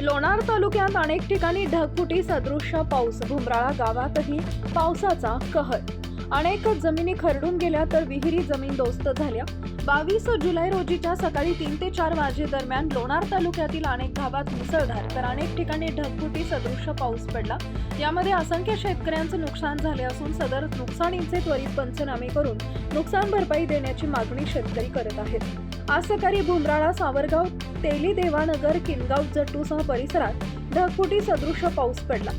लोणार तालुक्यात अनेक ठिकाणी ढगफुटी सदृश पाऊस. भुमराळा गावातही पावसाचा कहर अनेक जमिनी खरडून गेल्या तर विहिरी जमीन दोस्त झाल्या. बावीस जुलै रोजीच्या सकाळी तीन ते चार वाजे दरम्यान लोणार तालुक्यातील अनेक गावात मुसळधार तर अनेक ठिकाणी ढगफुटी सदृश पाऊस पडला. यामध्ये असंख्य शेतकऱ्यांचं नुकसान झाले असून सदर नुकसानीचे त्वरित पंचनामे करून नुकसान भरपाई देण्याची मागणी शेतकरी करत आहेत. आज सकाळी भुमराळा सावरगाव तेली देवानगर किनगाव जट्टूसह परिसरात ढगफुटी सदृश पाऊस पडला.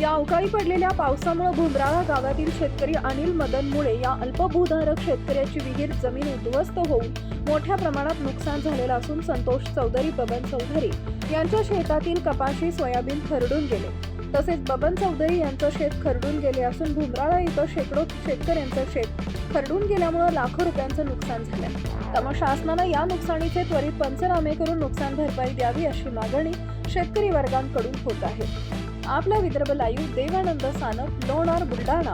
या अवकाळी पडलेल्या पावसामुळे भुमराळा गावातील शेतकरी अनिल मदन मुळे या अल्पभूधारक शेतकऱ्याची विहीर जमीन उद्ध्वस्त होऊन मोठ्या प्रमाणात नुकसान झालेलं असून संतोष चौधरी बबन चौधरी यांच्या शेतातील कपाशी सोयाबीन खरडून गेले. तसेच बबन चौधरी यांचं शेत खरडून गेले असून भुमराळा इथं शेकडो शेतकऱ्यांचं शेत खरडून गेल्यामुळे लाखो रुपयांचं नुकसान झालं. त्यामुळे शासनानं या नुकसानीचे त्वरित पंचनामे करून नुकसान भरपाई द्यावी अशी मागणी शेतकरी वर्गांकडून होत आहे. आपला विदर्भ लाईव्ह देवानंद सानप लोणार बुलढाणा.